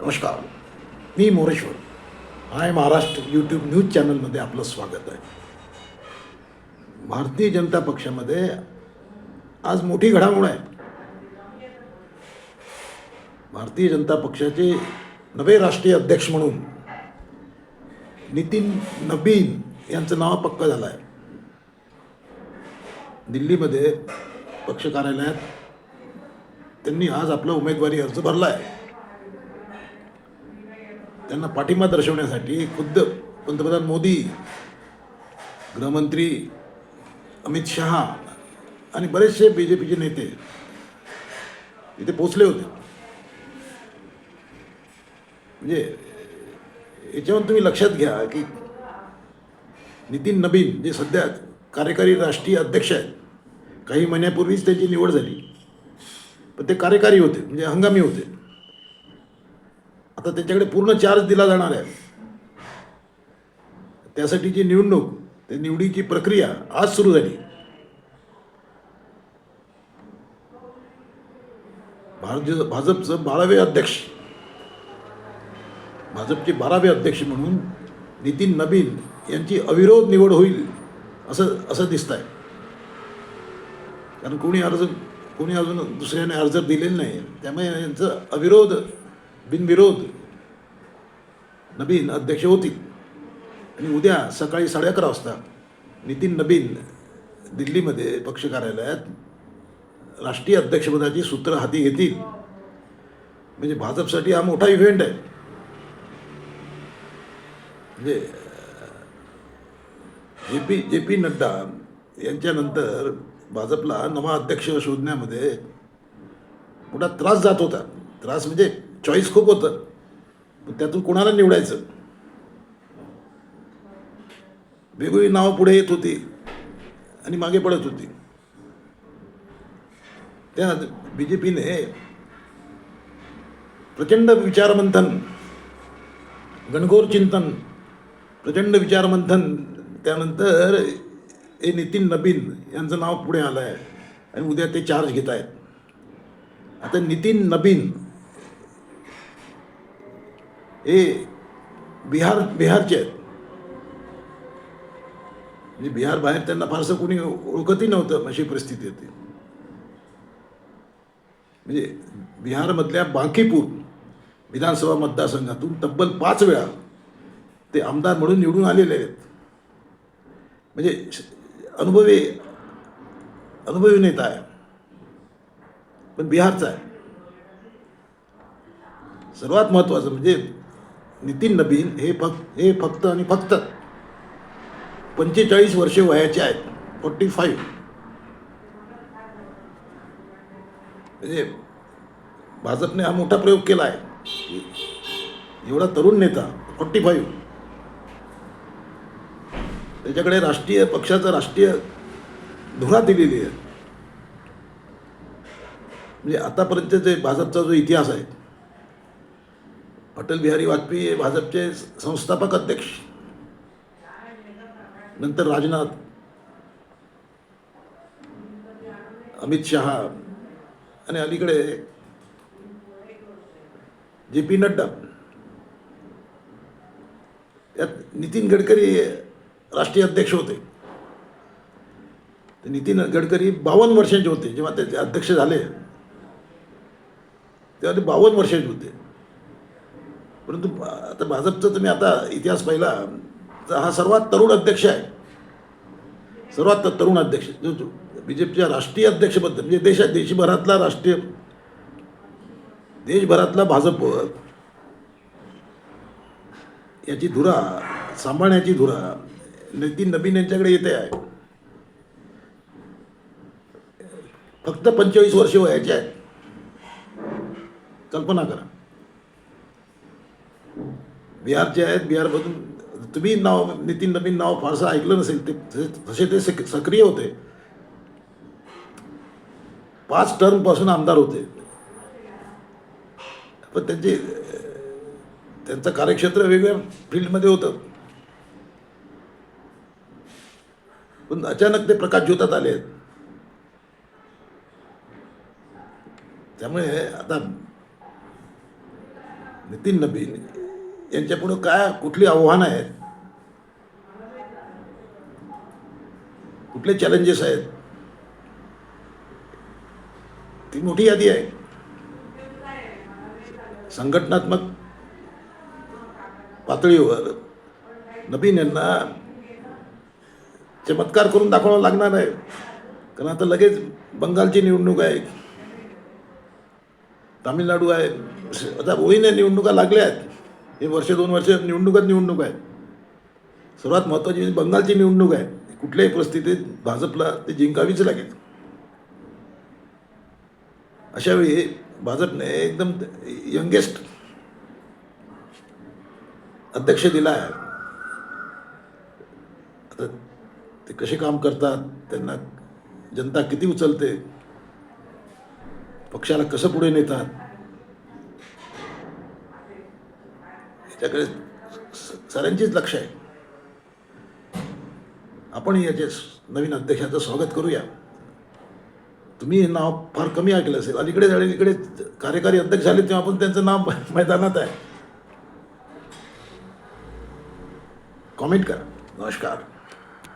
नमस्कार. मी मोरेश्वर. हाय महाराष्ट्र यूट्यूब न्यूज चॅनलमध्ये आपलं स्वागत आहे. भारतीय जनता पक्षामध्ये आज मोठी घडामोड आहे. भारतीय जनता पक्षाचे नवे राष्ट्रीय अध्यक्ष म्हणून नितीन नबीन यांचं नाव पक्क झालं आहे दिल्लीमध्ये पक्ष कार्यालयात त्यांनी आज आपला उमेदवारी अर्ज भरला आहे त्यांना पाठिंबा दर्शवण्यासाठी खुद्द पंतप्रधान मोदी गृहमंत्री अमित शहा आणि बरेचसे बी जे पीचे नेते इथे पोचले होते. म्हणजे याच्यावर तुम्ही लक्षात घ्या की नितीन नबीन जे सध्या कार्यकारी राष्ट्रीय अध्यक्ष आहेत काही महिन्यापूर्वीच त्यांची निवड झाली. पण ते कार्यकारी होते म्हणजे हंगामी होते. तर त्याच्याकडे पूर्ण चार्ज दिला जाणार आहे. त्यासाठीची निवडणूक ते निवडीची प्रक्रिया आज सुरू झाली. भारतीय भाजपचं बारावे अध्यक्ष भाजपचे बारावे अध्यक्ष म्हणून नितीन नबीन यांची अविरोध निवड होईल असं असं दिसत आहे कारण कोणी अर्ज कोणी अजून दुसऱ्याने अर्ज दिलेले नाही त्यामुळे यांचं अविरोध बिनविरोध नवीन अध्यक्ष होतील आणि उद्या सकाळी साडे अकरा वाजता नितीन नबीन दिल्लीमध्ये पक्ष कार्यालयात राष्ट्रीय अध्यक्षपदाची सूत्र हाती घेतील. म्हणजे भाजपसाठी हा मोठा इव्हेंट आहे. म्हणजे J P J P Nadda यांच्यानंतर भाजपला नवा अध्यक्ष शोधण्यामध्ये मोठा त्रास जात होता. त्रास म्हणजे चॉईस खूप होतं. त्यातून कोणाला निवडायचं? वेगवेगळी नावं पुढे येत होती आणि मागे पडत होती. त्या बी जे पीने प्रचंड विचारमंथन गणगोर चिंतन प्रचंड विचारमंथन त्यानंतर हे नितीन नबीन यांचं नाव पुढे आलं आहे आणि उद्या ते चार्ज घेत आहेत आता नितीन नबीन हे बिहार बिहारचे आहेत. म्हणजे बिहार बाहेर त्यांना फारसं कोणी ओळखतही नव्हतं अशी परिस्थिती होती. म्हणजे बिहारमधल्या बांकीपूर विधानसभा मतदारसंघातून तब्बल पाच वेळा ते आमदार म्हणून निवडून आलेले आहेत. म्हणजे अनुभवी अनुभवी नेता आहे. पण बिहारचा आहे. सर्वात महत्त्वाचं म्हणजे नितीन नबीन हे फक्त हे फक्त आणि फक्त पंचेचाळीस वर्षे वयाचे आहेत. Forty five. म्हणजे भाजपने हा मोठा प्रयोग केला आहे. एवढा तरुण नेता फोर्टी फाईव्ह. त्याच्याकडे राष्ट्रीय पक्षाचं राष्ट्रीय धुरा दिलेली आहे. म्हणजे आतापर्यंत जे भाजपचा जो इतिहास आहे अटल बिहारी वाजपेयी हे भाजपचे संस्थापक अध्यक्ष. नंतर राजनाथ. अमित शहा. आणि अलीकडे जे पी नड्डा. यात नितीन गडकरी राष्ट्रीय अध्यक्ष होते. ते नितीन गडकरी बावन्न वर्षांचे होते. जेव्हा ते अध्यक्ष झाले तेव्हा ते बावन्न वर्षांचे होते. परंतु आता भाजपचा तुम्ही आता इतिहास पाहिला तर हा सर्वात तरुण अध्यक्ष आहे. सर्वात तरुण अध्यक्ष बीजेपीच्या बी जे पीच्या राष्ट्रीय अध्यक्षपद म्हणजे देशात देशभरातला राष्ट्रीय देशभरातला भाजप याची धुरा सांभाळण्याची धुरा नितीन नबीन यांच्याकडे येते आहे. फक्त पंचेचाळीस वर्ष वयाचे आहेत कल्पना करा. बिहारचे आहेत बिहारमधून तुम्ही नाव नितीन नवीन नाव फारसं ऐकलं नसेल ते तसे- ते सक्रिय होते. पाच टर्मपासून आमदार होते. पण त्यांचे त्यांचं कार्यक्षेत्र वेगवेगळ्या फील्डमध्ये होतं. पण अचानक ते प्रकाश ज्योतात आले आहेत. त्यामुळे आता नितीन नबीन यांच्यापुढं काय कुठली आव्हानं आहेत? कुठले चॅलेंजेस आहेत? ती मोठी यादी आहे. संघटनात्मक पातळीवर नवीन यांना चमत्कार करून दाखवावा लागणार आहे. कारण आता लगेच बंगालची निवडणूक आहे. तामिळनाडू आहे. आता ओळीने निवडणुका लागल्या आहेत. हे वर्ष दोन वर्ष निवडणुकात निवडणूक आहे. सर्वात महत्त्वाची म्हणजे बंगालची निवडणूक आहे. कुठल्याही परिस्थितीत भाजपला ते जिंकावीच लागेल. अशावेळी भाजपने एकदम यंगेस्ट अध्यक्ष दिला आहे. आता ते कसे काम करतात त्यांना जनता किती उचलते पक्षाला कसं पुढे नेतात त्याकडे स- साऱ्यांचीच लक्ष आहे. आपण याचे नवीन अध्यक्षाचं स्वागत करूया. तुम्ही नाव फार कमी ऐकलं असेल. अलीकडे इकडे कार्यकारी अध्यक्ष झाले तेव्हा पण त्यांचं नाव मैदानात आहे. कॉमेंट करा. नमस्कार.